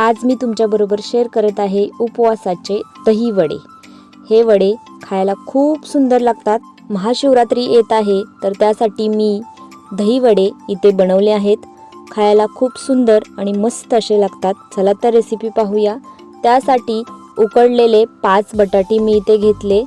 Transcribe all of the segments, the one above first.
आज मी तुमच्याबरोबर शेअर करत आहे उपवासाचे दही वडे. हे वडे खायला खूप सुंदर लागतात. महाशिवरात्री येत आहे तर त्यासाठी मी दही वडे इथे बनवले आहेत. खायला खूप सुंदर आणि मस्त असे लागतात. चला तर रेसिपी पाहूया. त्यासाठी उकडलेले पाच बटाटे मी इथे घेतले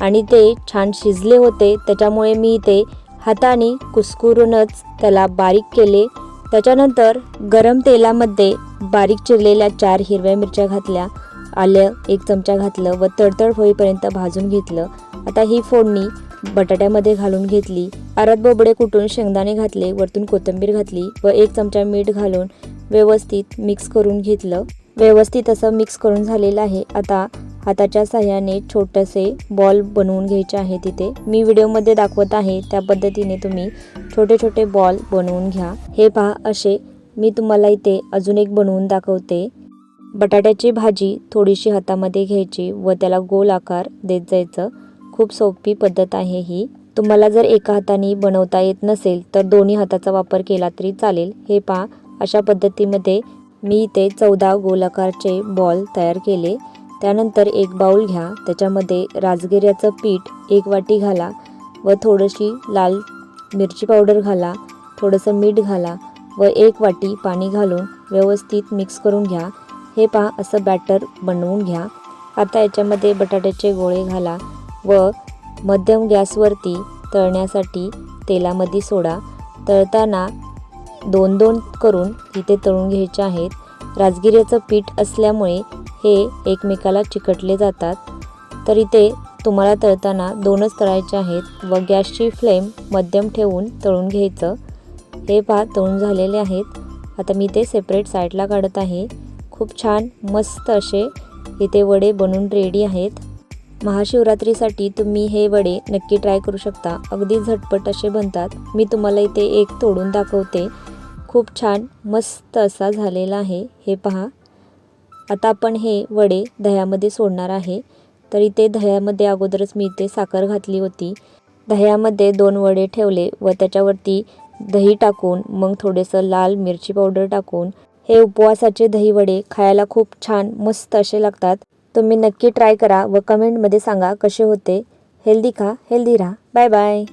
आणि ते छान शिजले होते. त्याच्यामुळे मी इथे हाताने कुस्कुरूनच त्याला बारीक केले. त्याच्यानंतर गरम तेलामध्ये बारीक चिरलेल्या चार हिरव्या मिरच्या घातल्या आलं एक चमचा घातलं व तडतड होईपर्यंत भाजून घेतलं. आता ही फोडणी बटाट्यामध्ये घालून घेतली. अरद बोबडे कुटून शेंगदाणे घातले वरतून कोथिंबीर घातली व एक चमचा मीठ घालून व्यवस्थित मिक्स करून घेतलं. व्यवस्थित असं मिक्स करून झालेलं आहे. आता हाताच्या सहाय्याने छोटेसे बॉल बनवून घ्यायचे आहे तिथे. मी व्हिडिओमध्ये दाखवत आहे त्या पद्धतीने तुम्ही छोटे छोटे बॉल बनवून घ्या. हे पहा असे मी तुम्हाला इथे अजून एक बनवून दाखवते. बटाट्याची भाजी थोडीशी हातामध्ये घ्यायची व त्याला गोल आकार देत जायचं. खूप सोपी पद्धत आहे ही. तुम्हाला जर एका हाताने बनवता येत नसेल तर दोन्ही हाताचा वापर केला तरी चालेल. हे पहा अशा पद्धतीमध्ये मी इथे चौदा गोलाकारचे बॉल तयार केले. त्यानंतर एक बाऊल घ्या त्याच्यामध्ये राजगिऱ्याचं पीठ एक वाटी घाला व थोडीशी लाल मिरची पावडर घाला थोडंसं मीठ घाला व एक वाटी पाणी घालून व्यवस्थित मिक्स करून घ्या. हे पहा असं बॅटर बनवून घ्या. आता याच्यामध्ये बटाट्याचे गोळे घाला व मध्यम गॅसवरती तळण्यासाठी तेलामध्ये सोडा. तळताना दोन दोन करून इथे तळून घ्यायचे आहेत. राजगिऱ्याचं पीठ असल्यामुळे हे एकमेकाला चिकटले जातात. तर इथे तुम्हाला तळताना दोनच तळायचे आहेत. व गॅसची फ्लेम मध्यम ठेवून तळून घ्यायचं. हे पहा तळून झालेले आहेत. आता मी ते सेपरेट साईडला काढत आहे. खूप छान मस्त असे इथे वडे बनून रेडी आहेत. महाशिवरात्रीसाठी तुम्ही हे वडे नक्की ट्राय करू शकता. अगदी झटपट असे बनतात. मी तुम्हाला इथे एक तोडून दाखवते. खूप छान मस्त असा झालेला आहे. हे पहा. आता आपण हे वडे दह्यामध्ये सोडणार आहे. तर इथे दह्यामध्ये अगोदरच मी इथे साखर घातली होती. दह्यामध्ये दोन वडे ठेवले व त्याच्यावरती दही टाकून मग थोडेसं लाल मिरची पावडर टाकून हे उपवासाचे दही वडे खायला खूप छान मस्त असे लागतात. तुम्ही नक्की ट्राय करा व कमेंटमध्ये सांगा कसे होते. हेल्दी खा हेल्दी राहा. Bye bye.